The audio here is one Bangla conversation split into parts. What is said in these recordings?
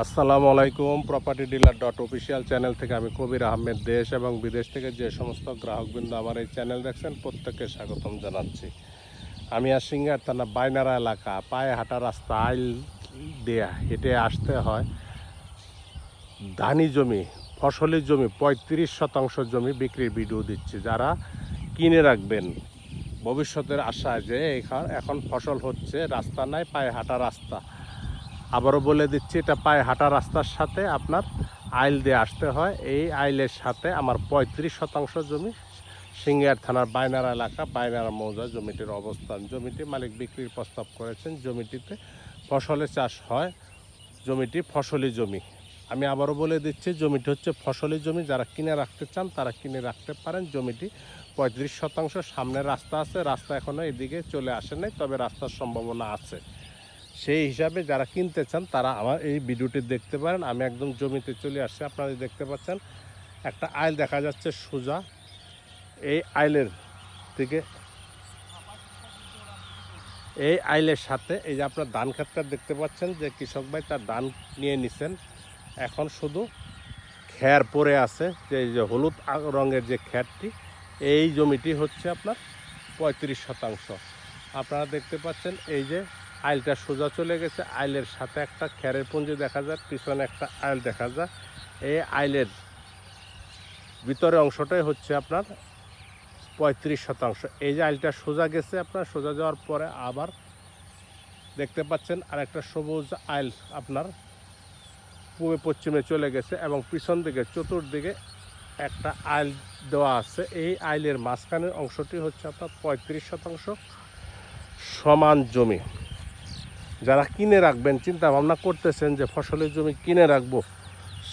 আসসালামু আলাইকুম property dealer dot official channel থেকে আমি কবির আহমেদ। দেশ এবং বিদেশ থেকে যে সমস্ত গ্রাহকবৃন্দ আমার এই চ্যানেল দেখছেন, প্রত্যেককে স্বাগতম জানাচ্ছি। আমি আর সিঙ্গার থানা বাইনারা এলাকা, পায়ে হাঁটা রাস্তা, আইল দেয়া হেঁটে আসতে হয়। ধানি জমি, ফসলি জমি, পঁয়ত্রিশ শতাংশ জমি বিক্রির ভিডিও দিচ্ছি। যারা কিনে রাখবেন, ভবিষ্যতের আশায় যে এখন ফসল হচ্ছে, রাস্তা নাই, পায়ে হাঁটা রাস্তা। আবারও বলে দিচ্ছি, এটা পায়ে হাঁটা রাস্তার সাথে আপনার আইল দিয়ে আসতে হয়। এই আইলের সাথে আমার পঁয়ত্রিশ শতাংশ জমি সিঙ্গিয়ার থানার বাইনারা এলাকা, বাইনারা মৌজা জমিটির অবস্থান। জমিটি মালিক বিক্রির প্রস্তাব করেছেন, জমিটিতে ফসলের চাষ হয়, জমিটি ফসলি জমি। আমি আবারও বলে দিচ্ছি, জমিটি হচ্ছে ফসলি জমি। যারা কিনে রাখতে চান, তারা কিনে রাখতে পারেন। জমিটি পঁয়ত্রিশ শতাংশ সামনে রাস্তা আছে, রাস্তা এখনও এদিকে চলে আসে নাই, তবে রাস্তার সম্ভাবনা আছে। সেই হিসাবে যারা কিনতে চান, তারা আমার এই ভিডিওটি দেখতে পারেন। আমি একদম জমিতে চলে আসছি আপনারা দেখতে পাচ্ছেন। একটা আইল দেখা যাচ্ছে সোজা। এই আইলের থেকে এই আইলের সাথে এই যে আপনার ধান ক্ষেতটা দেখতে পাচ্ছেন যে কৃষক ভাই তার ধান নিয়ে নিছেন। এখন শুধু খ্যার পরে আছে, যে এই যে হলুদ রঙের যে খ্যারটি এই জমিটি হচ্ছে আপনার পঁয়ত্রিশ শতাংশ। আপনারা দেখতে পাচ্ছেন এই যে আইলটা সোজা চলে গেছে, আইলের সাথে একটা খ্যারের পুঞ্জি দেখা যায়, পিছনে একটা আইল দেখা যায়। এই আইলের ভিতরে অংশটাই হচ্ছে আপনার পঁয়ত্রিশ শতাংশ। এই যে আইলটা সোজা গেছে আপনার, সোজা যাওয়ার পরে আবার দেখতে পাচ্ছেন আর একটা সবুজ আইল আপনার পূর্বে পশ্চিমে চলে গেছে এবং পিছন দিকে, চতুর্দিকে একটা আইল দেওয়া আছে। এই আইলের মাঝখানের অংশটি হচ্ছে আপনার পঁয়ত্রিশ শতাংশ সমান জমি। যারা কিনে রাখবেন চিন্তা ভাবনা করতেছেন যে ফসলের জমি কিনে রাখব,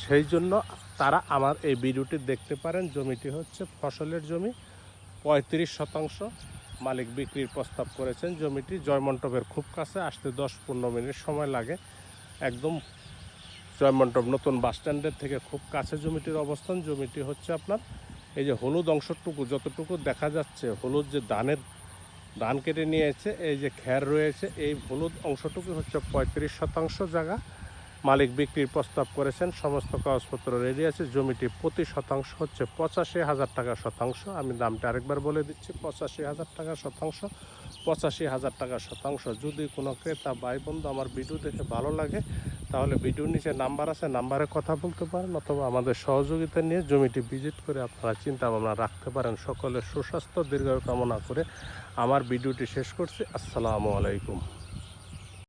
সেই জন্য তারা আমার এই ভিডিওটি দেখতে পারেন। জমিটি হচ্ছে ফসলের জমি, পঁয়ত্রিশ শতাংশ মালিক বিক্রির প্রস্তাব করেছেন। জমিটি জয়মন্টপের খুব কাছে, আসতে দশ পনেরো মিনিট সময় লাগে। একদম জয়মন্টপ নতুন বাস স্ট্যান্ডের থেকে খুব কাছে জমিটির অবস্থান। জমিটি হচ্ছে আপনার, এই যে হলুদ অংশটুকু যতটুকু দেখা যাচ্ছে, হলুদ যে ধানের ধান কেটে নিয়েছে এই যে খ্যার রয়েছে এই হলুদ অংশটুকু হচ্ছে পঁয়ত্রিশ শতাংশ জায়গা। মালিক বিক্রির প্রস্তাব করেছেন, সমস্ত কাগজপত্র রেডি আছে, জমিটি প্রতি শতাংশ হচ্ছে পঁচাশি হাজার টাকা শতাংশ। আমি দামটা আরেকবার বলে দিচ্ছি, পঁচাশি হাজার টাকা শতাংশ, পঁচাশি হাজার টাকা শতাংশ। যদি কোনো ক্রেতা ভাই বন্ধু আমার ভিডিও দেখে ভালো লাগে, তাহলে ভিডিওর নিচে নাম্বার আছে, নাম্বারে কথা বলতে পারেন অথবা আমাদের সহযোগিতা নিয়ে জমিটি ভিজিট করে আপনারা চিন্তা ভাবনা রাখতে পারেন। সকলের সুস্বাস্থ্য, দীর্ঘায়ু কামনা করে আমার ভিডিওটি শেষ করছি। আসসালামু আলাইকুম।